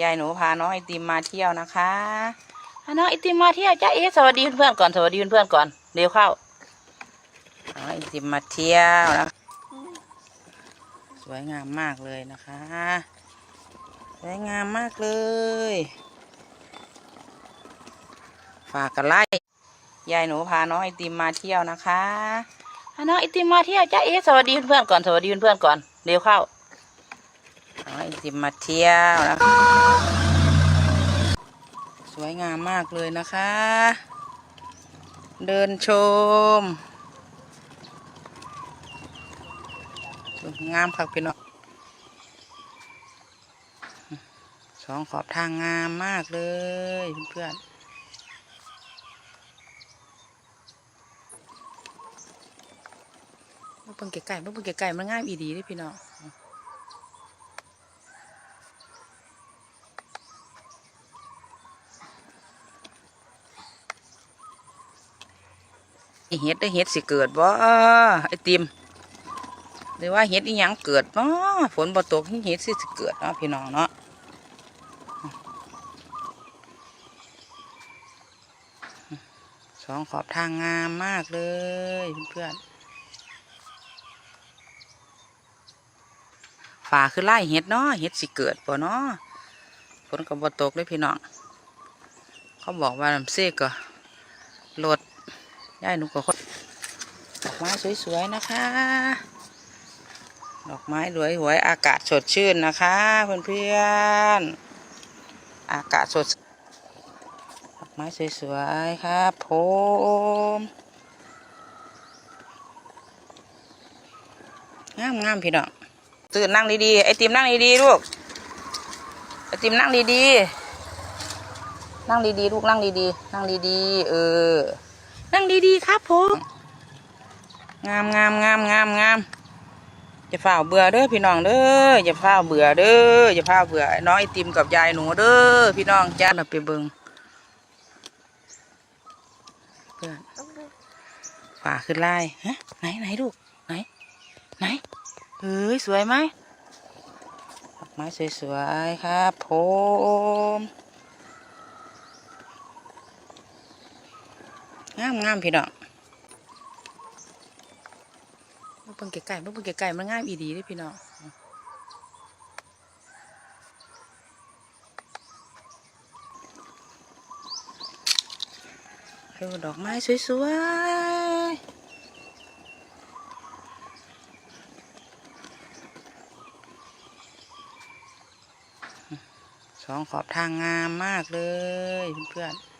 ยายหนูพาน้องไอติมมาเที่ยวนะคะพาน้องไอติมมาเที่ยวจ้าเอ๋สวัสดีเพื่อนก่อนสวัสดีเพื่อนก่อนเร็วเข้าน้องไอติมมาเที่ยวนะสวยงามมากเลยนะคะ สวยงามมากเลย ฝากกันไล่ยายหนูพาน้องไอติมมาเที่ยวนะคะพาน้องไอติมมาเที่ยวจ้าเอ๋สวัสดีเพื่อนก่อนสวัสดีเพื่อนก่อนเร็วเข้า ไอติมมาเที่ยวนะสวยงามมากเลยนะคะ เดินชมสวยงามครับพี่น้องสองขอบทางงามมากเลยเพื่อนๆมาเบิ่งไก่ๆมาเบิ่งไก่มันง่ามอีดีเด้อพี่น้อง เห็ดได้เห็ดสิเกิดบ่ไอติมหรือว่าเห็ดอีหยังเกิดเนาฝนบ่ตกเห็ดสิสิเกิดเนาะพี่น้องเนาะสองขอบทางงามมากเลยเพื่อนๆฝ่าคือไล่เห็ดเนาะเห็ดสิเกิดบ่เนาะฝนก็บ่ตกเลยพี่น้อง เขาบอกว่าลำเซกก็ลด ยายหนูก็คนดอกไม้สวยๆนะคะ ดอกไม้รวยหวยอากาศสดชื่นนะคะ เพื่อนๆ อากาศสด ดอกไม้สวยๆครับผมงามงามพี่น้องตื่นนั่งดีๆไอติมนั่งดีๆลูกไอติมนั่งดีๆนั่งดีๆลูกนั่งดีๆนั่งดีๆเออ นั่งดีๆครับผมงามงามงามงามงามอย่าฝ่าเบื่อเด้อพี่น้องเด้ออย่าฝ่าเบื่อเด้ออย่าฝ่าเบื่อน้องไอติมกับยายหนูเด้อพี่น้องจ้าเราไปเบิงเพื่อนฝ่าขึ้นไล่ฮะไหนไหนลูกไหนไหนเฮ้ยสวยไหมดอกไม้สวยๆครับผม งามงามพี่น้องมาเบิ่งไก่ๆมาเบิ่งไก่มันงามอีดีเด้อพี่น้องดูดอกไม้สวยๆสองขอบทางงามมากเลยเพื่อนๆ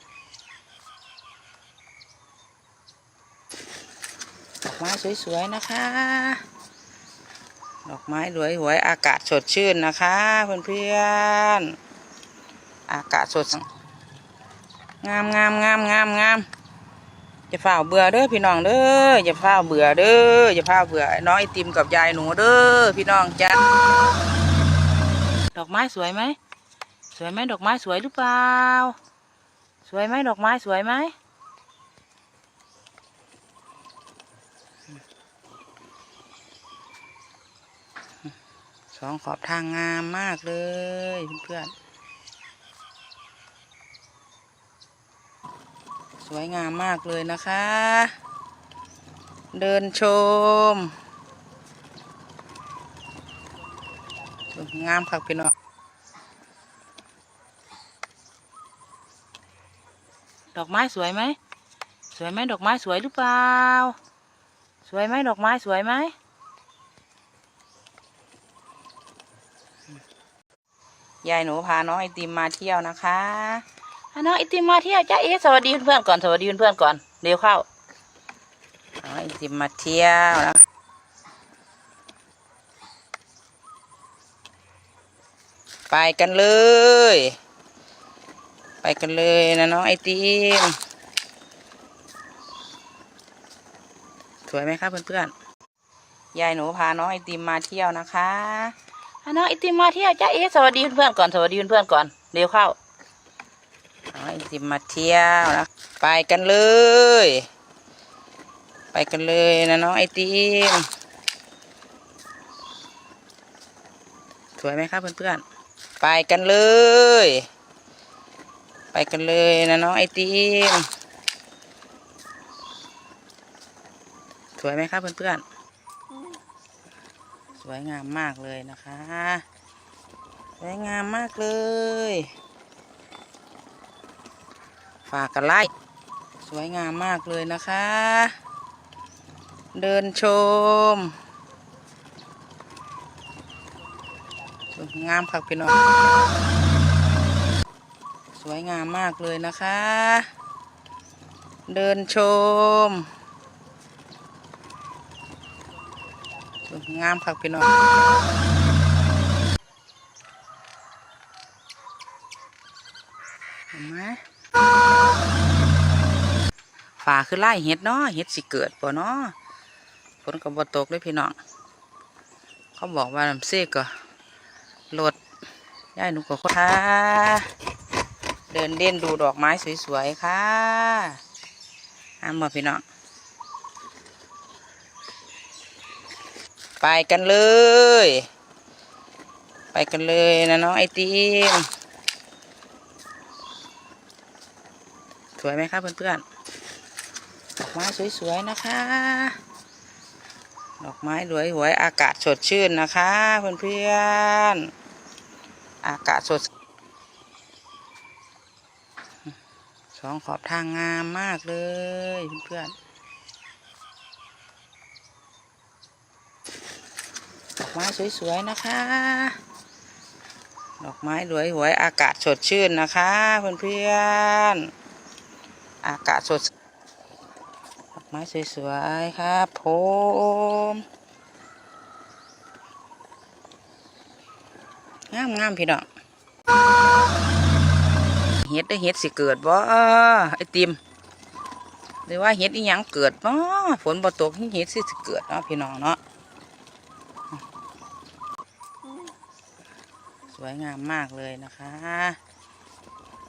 อกไม้สวยๆนะคะ ดอกไม้รวยหวยๆอากาศสดชื่นนะคะเพื่อนๆ อากาศสดงามงามงามงามงามอย่าฝ่าเบื่อเด้อพี่น้องเด้ออย่าฝ่าเบื่อเด้ออย่าฝ่าเบื่อน้องไอติมกับยายหนูเด้อพี่น้องจ้าดอกไม้สวยไหมสวยไหมดอกไม้สวยหรือเปล่า สวยไหมดอกไม้สวยไหม องขอบทางงามมากเลยเพื่อนๆสวยงามมากเลยนะคะ เดินชมสวยงามครับพี่น้องดอกไม้สวยไหม สวยไหมดอกไม้สวยหรือเปล่า สวยไหมดอกไม้สวยไหม ยายหนูพาน้องไอติมมาเที่ยวนะคะพาน้องไอติมมาเที่ยวจ้าเอ๋สวัสดีเพื่อนๆก่อนสวัสดีเพื่อนๆก่อนเร็วเข้าน้องไอติมมาเที่ยวนะไปกันเลย ไปกันเลยนะน้องไอติมสวยไหมครับเพื่อนๆยายหนูพาน้องไอติมมาเที่ยวนะคะ น้องไอติมมาเที่ยวจ้าเอ๋สวัสดีเพื่อนๆก่อนสวัสดีเพื่อนๆก่อนเร็วเข้าน้องไอติมมาเที่ยวนะไปกันเลย ไปกันเลยนะน้องไอติมสวยไหมครับเพื่อนไปกันเลย ไปกันเลยนะน้องไอติมสวยไหมครับเพื่อนๆ สวยงามมากเลยนะคะ สวยงามมากเลย ฝากกันไล่สวยงามมากเลยนะคะ เดินชมสวยงามครับพี่น้อง สวยงามมากเลยนะคะ เดินชม สวย งามครับพี่น้องเห็นไหมฝ่าคือไล่เห็ดเนาะเห็ดสิเกิดป่เนาะฝนกับบตกเลยพี่น้องเขาบอกว่าน้ำเสกก็ลดย่ายหนูก็ค่ะเดินเล่นดูดอกไม้สวยๆค่ะห้ามมาพี่น้อง ไปกันเลย ไปกันเลยนะน้องไอติมสวยไหมครับเพื่อนๆดอกไม้สวยๆนะคะ ดอกไม้รวยหวยอากาศสดชื่นนะคะเพื่อนๆอากาศสดสองขอบทางงามมากเลยเพื่อนๆ ดอก ไม้สวยๆนะคะ ดอกไม้รวยหวยอากาศสดชื่นนะคะเพื่อนๆอากาศสดดอกไม้สวยๆครับผมงามงามๆพี่น้องเห็ดได้เห็ดสิเกิดบ่ไอติมหรือว่าเห็ดอีหยังเกิดเนาะฝนบ่ตกเห็ดสิสิเกิดเนาะพี่น้องเนาะ สวยงามมากเลยนะคะ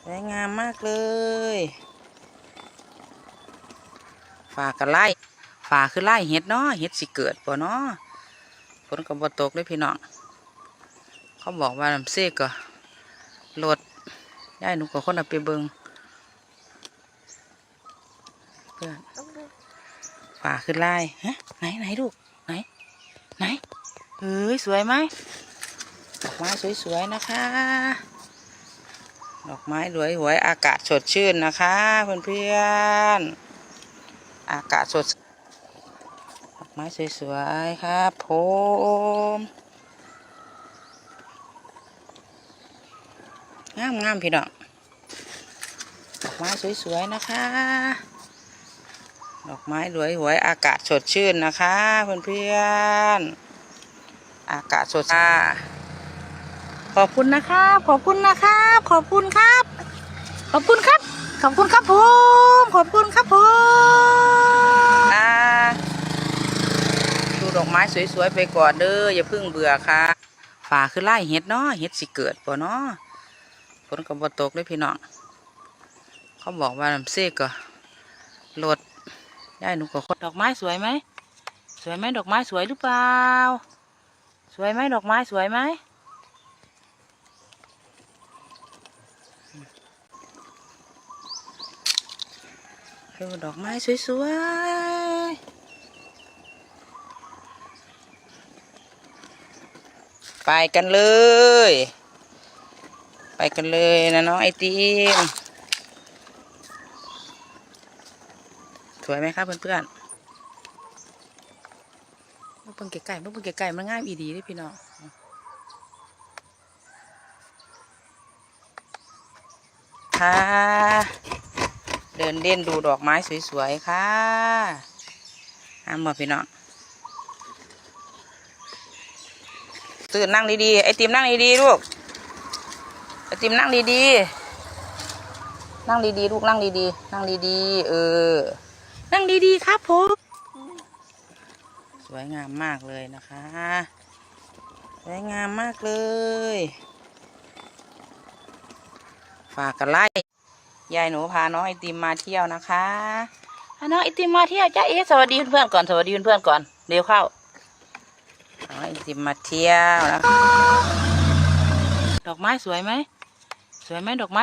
สวยงามมากเลย ฝากกันไล่ฝาคือไล่เห็ดเนาะเห็ดสิเกิดป่เนาะฝนกับบตกเลยพี่น้องเขาบอกว่าน้ำเสกก็ลดย่ายหนูก็คนเอาไปเบิงเพื่อนฝาคือไล่ฮะไหนไหนลูกไหนไหนเฮ้ยสวยไหม อกไม้สวยๆนะคะ ดอกไม้รวยหวยอากาศสดชื่นนะคะเพื่อนๆ อากาศสด ดอกไม้สวยๆครับผมงามงามๆพี่น้อง ดอกไม้สวยๆนะคะ ดอกไม้รวยหวยอากาศสดชื่นนะคะเพื่อนๆ อากาศสดค่ะ ขอบคุณนะครับ ขอบคุณนะครับ ขอบคุณครับ ขอบคุณครับ ขอบคุณครับผมขอบคุณครับผมดูดอกไม้สวยๆไปก่อนเด้ออย่าเพิ่งเบื่อค่ะฝาคือไล่เห็ดเนาะเห็ดสิเกิดป่เนาะฝนกับบตกเลยพี่น้องเขาบอกว่าน้ำเสกก็ลดย่ายหนูก็คนดอกไม้สวยไหมสวยไหมดอกไม้สวยหรือเปล่า สวยไหมดอกไม้สวยไหม ดูดอกไม้สวยๆ ไปกันเลย ไปกันเลยนะน้องไอติมสวยไหมครับเพื่อนๆมาเบิ่งไก่ๆมาเบิ่งไก่ๆมันง่ายอีดีเลยพี่น้องค่ะ ดินเล่นดูดอกไม้สวยๆค่ะห้ามมาพี่น้องตื่นนั่งดีๆไอติมนั่งดีๆลูกไอติมนั่งดีๆนั่งดีๆลูกนั่งดีๆนั่งดีๆเออ นั่งดีๆครับผมสวยงามมากเลยนะคะ สวยงามมากเลย ฝากกันไล่ ยายหนูพาน้องไอติมมาเที่ยวนะคะพาน้องไอติมมาเที่ยวจ้าเอสวัสดีเพื่อนก่อนสวัสดีเพื่อนก่อนเร็วเข้าน้องไอติมมาเที่ยวนะคะดอกไม้สวยไหมสวยไหมดอกไม้